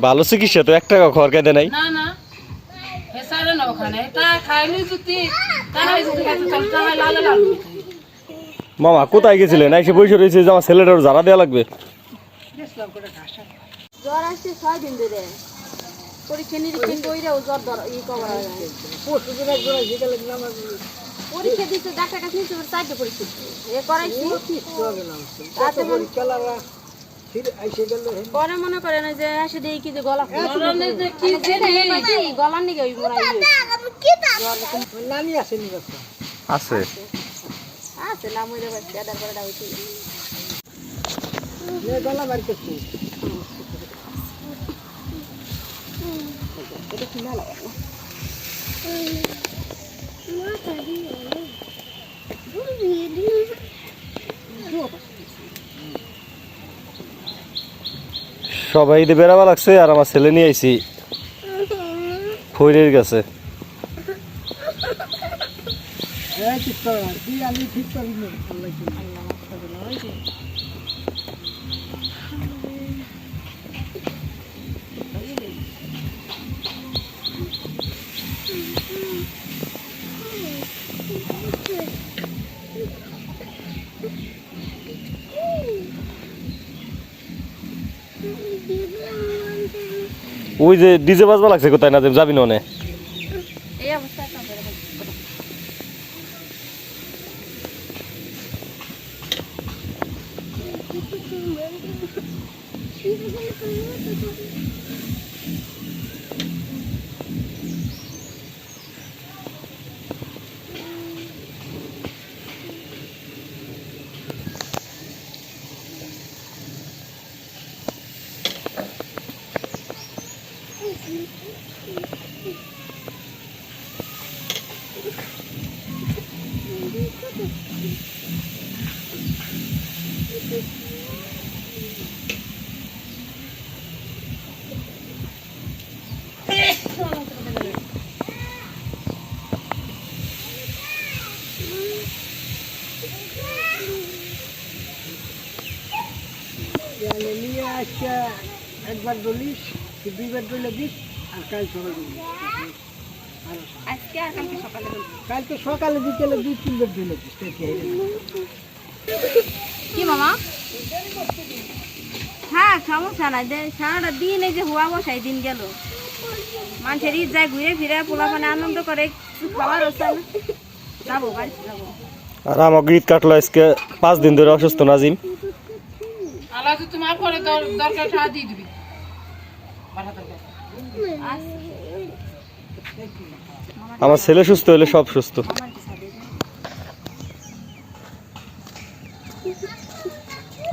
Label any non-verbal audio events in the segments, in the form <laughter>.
ভালো চিকিৎসা তো এক টাকা খড় খাইতে নাই। না না। হে না ওখানে। তা খাইনি জুতি তা জুতি খাইতে চল তা নাই লাল মামা কোথায় গেছিলেন? এসে বসে রয়েছে যে আমার ছেলেটার জানা দেওয়া লাগবে। জ্বর আসছে ছয় দিন ধরে। পরীক্ষা নিরীক্ষা কইরেও জ্বর ধর ই কভার হয় নাই। পরীক্ষা দিচ্ছে ডাক্তার কাছে চারটে পরীক্ষা। এ করাইছি। তাতে মনে- পরে মনে করেন ওই যে এসে দেখি কি যে গলা ফুলে। মরণে যে কি মানে এ কইছি, গলার হয়েছে। আছে আছে। নাম আধার কার্ডটা হইছে সবাই ঈদে বেড়াবা লাগছে আর আমার ছেলে নিয়ে আইছি ফৈরের কাছে ওই যে ডিজে বাজবা লাগছে কোথায় না যাবি না অনে <laughs> নিয়ে একবার দুইবার দিস আর কাল সকালে বিকেলে দুই তিনবার কি? মামা হ্যাঁ সমস্যা নাই সারাটা দিন এই যে হুয়া বসাই দিন গেল মানুষের ঈদ যায় ঘুরে ফিরে পোলা মানে আনন্দ করে যাব আর আমাকে ঈদ কাটলো আজকে পাঁচ দিন ধরে অসুস্থ নাজিম আল্লাহ তো তোমার পরে দরকার দিয়ে দিবি। আমার ছেলে সুস্থ হলে সব সুস্থ।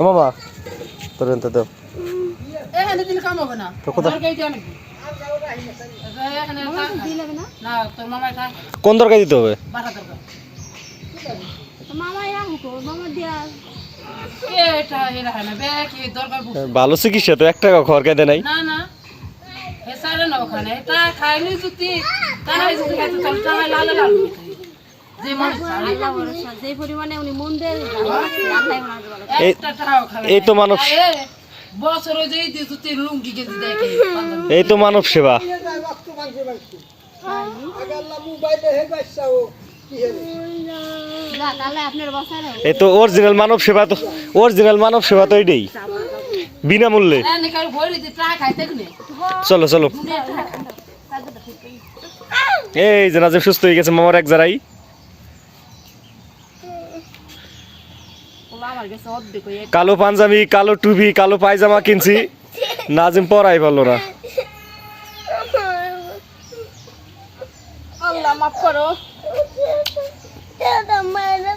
মামা তোর এনতে দাও। এখানে দিলে কাম হবে না। তো? দরকার কোন তরকারি দিতে হবে? বাড়া মামা ইয়া হুকো মামা দিয়া কে হয় ভালো চিকিৎসা তো এক টাকা খড় খাইতে নাই। না না। মন এই- তো মানব বছর যে এই দিয়ে জুতি লুঙ্গি গেঞ্জি দেখে এই তো মানব সেবা। মোবাইলে এই তো অরিজিনাল মানব সেবা তো অরিজিনাল মানব সেবা তো এইটাই বিনামূল্যে। নে। চলো চলো। এই যে নাজিম সুস্থ হয়ে গেছে মামার এক জারাই। হয়ে কালো পাঞ্জাবি কালো টুপি কালো পায়জামা কিনছি। নাজিম পরাই পারল না। আল্লাহ মাফ করো। mother.